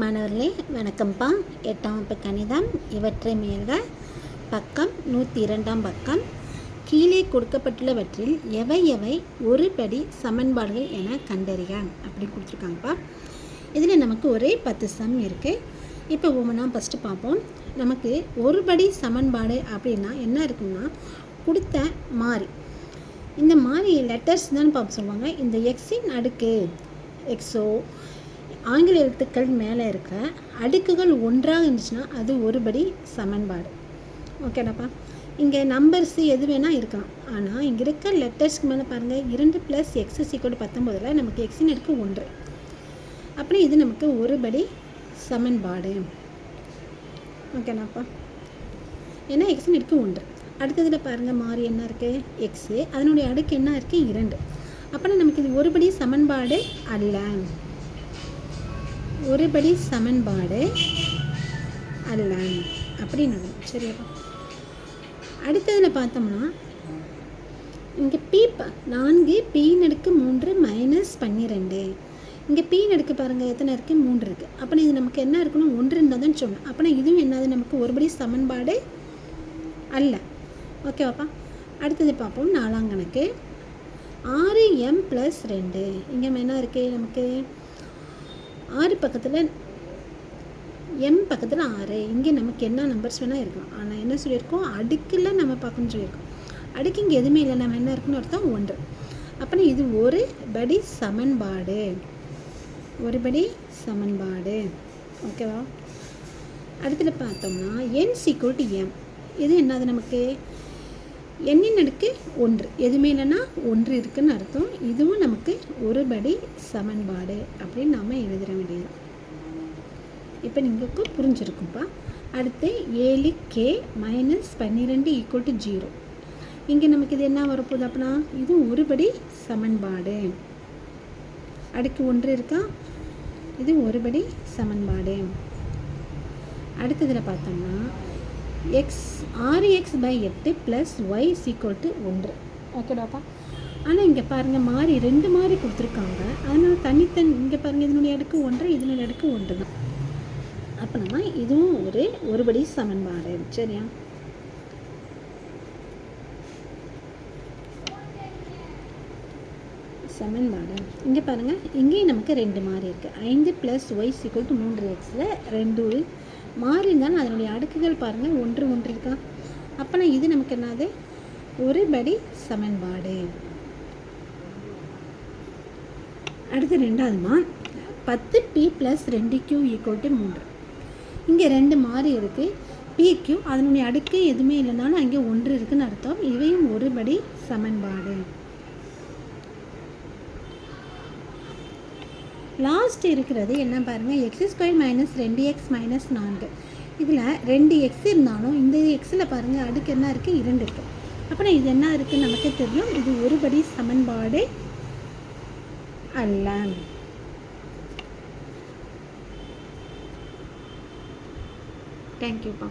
மாணவர்களே வணக்கம்ப்பா எட்டாம் வகுப்பு கணிதம் இவற்றை மேல்க பக்கம் நூற்றி இரண்டாம் பக்கம். கீழே கொடுக்கப்பட்டுள்ளவற்றில் எவை எவை ஒரு படி சமன்பாடுகள் என கண்டறிக அப்படி கொடுத்துருக்காங்கப்பா. இதில் நமக்கு ஒரே பத்து சம் இருக்குது இப்போ ஒவ்வொன்றா ஃபஸ்ட்டு பார்ப்போம். நமக்கு ஒரு படி சமன்பாடு அப்படின்னா என்ன இருக்குன்னா கொடுத்த மாறி. இந்த மாதிரி லெட்டர்ஸ் தான் பார்ப்போம் சொல்லுவாங்க. இந்த எக்ஸின் அடுக்கு எக்ஸோ ஆங்கில எழுத்துக்கள் மேலே இருக்கிற அடுக்குகள் ஒன்றாக இருந்துச்சுன்னா அது ஒருபடி சமன்பாடு. ஓகேடாப்பா இங்கே நம்பர்ஸ் எது வேணால் இருக்கலாம். ஆனால் இங்கே இருக்க லெட்டர்ஸ்க்கு மேலே பாருங்கள் இரண்டு ப்ளஸ் எக்ஸ் சீக்கோடு பத்தொம்போதில் நமக்கு எக்ஸின் இருக்கு ஒன்று. அப்புறம் இது நமக்கு ஒருபடி சமன்பாடு. ஓகேனாப்பா? ஏன்னா எக்ஸின் இருக்கு ஒன்று. அடுத்ததில் பாருங்கள் மாறி என்ன இருக்குது எக்ஸு அதனுடைய அடுக்கு என்ன இருக்குது இரண்டு. அப்போனா நமக்கு இது ஒருபடி சமன்பாடு அல்ல. ஒருபடி சமன்பாடு அல்ல. அப்படின்னு சரியா அடுத்ததில் பார்த்தோம்னா இங்கே பி ப நான்கு பி நடுக்கு மூன்று மைனஸ் பன்னிரெண்டு. இங்கே பி நடுக்கு பாருங்கள் எத்தனை இருக்குது மூன்று இருக்குது அப்போ இது நமக்கு என்ன இருக்கணும்? ஒன்று இருந்தால் தான் சொன்னோம் அப்போனா இதுவும் என்னது? நமக்கு ஒருபடி சமன்பாடு அல்ல. ஓகேவாப்பா? அடுத்தது பார்ப்போம் நாலாம் கணக்கு. ஆறு எம் ப்ளஸ் ரெண்டு. இங்கே என்ன இருக்குது நமக்கு? ஆறு பக்கத்தில் எம் பக்கத்தில் ஆறு. இங்கே நமக்கு என்ன நம்பர்ஸ் வேணால் இருக்கலாம். ஆனால் என்ன சொல்லியிருக்கோம்? அடுக்கில் நம்ம பார்க்கணும்னு சொல்லியிருக்கோம். அடுக்கு இங்கே எதுவுமே இல்லை. நம்ம என்ன இருக்குன்னு அர்த்தம்? ஒன்று. அப்போனா இது ஒரு படி சமன்பாடு. ஒரு படி சமன்பாடு. ஓகேவா? அடுத்தது பார்த்தோம்னா என் சீக்குவல் டு எம் இது என்னது நமக்கு? எண்ணின் அடுக்கு ஒன்று. எதுவுமே இல்லைன்னா ஒன்று இருக்குதுன்னு அர்த்தம். இதுவும் நமக்கு ஒரு படி சமன்பாடு அப்படின்னு நாம் எழுதிட வேண்டியது. இப்போ நீங்களுக்கு புரிஞ்சிருக்கும்ப்பா அடுத்து ஏழு கே மைனஸ் பன்னிரெண்டு ஈக்குவல் டு ஜீரோ இங்கே நமக்கு இது என்ன வரப்போகுது அப்படின்னா இது ஒரு படி சமன்பாடு. அடுக்கு ஒன்று இருக்கா? இது ஒரு படி சமன்பாடு. அடுத்ததில் பார்த்தோம்னா எக்ஸ் ஆறு எக்ஸ் பை எட்டு plus Y is equal to ஒன்று ஓகேடாப்பா ஆனால் இங்கே பாருங்கள் மாறி ரெண்டு மாறி கொடுத்துருக்காங்க. அதனால் தனித்தன் இங்கே பாருங்கள் இதனுடைய அடுக்கு ஒன்று இதனுடைய அடுக்கு ஒன்று தான். அப்போ நம்ம இதுவும் ஒரு ஒருபடி சமன்பாடு சரியா? சமன்பாடு. இங்கே பாருங்கள் இங்கேயும் நமக்கு ரெண்டு மாறி இருக்குது ஐந்து ப்ளஸ் ஒய் சீக்குவல் டு மூன்று எக்ஸில் ரெண்டு மாறி அதனுடைய அடுக்குகள் பாருங்கள் ஒன்று ஒன்று இருக்கா அப்போனா இது நமக்கு என்னது? ஒரு படி சமன்பாடு. அடுத்து ரெண்டாவதுமா பத்து பி ப்ளஸ் ரெண்டு கியூ ஈக்குவல் டு மூன்று. இங்கே ரெண்டு மாறி இருக்குது பி கியூ அதனுடைய அடுக்கு எதுவுமே இல்லைனாலும் அங்கே ஒன்று இருக்குதுன்னு அர்த்தம். இவையும் ஒரு படி சமன்பாடு. லாஸ்ட் இருக்கிறது என்ன பாருங்கள் எக்ஸ் ஸ்கொயர் மைனஸ் ரெண்டு எக்ஸ் மைனஸ் நான்கு. இதில் ரெண்டு எக்ஸ் இருந்தாலும் இந்த எக்ஸில் பாருங்கள் அடுக்கு என்ன இருக்குது இரண்டு இருக்குது அப்புறம் இது என்ன இருக்குன்னு நமக்கே தெரியும். இது ஒருபடி சமன்பாடு அல்ல. தேங்க்யூப்பா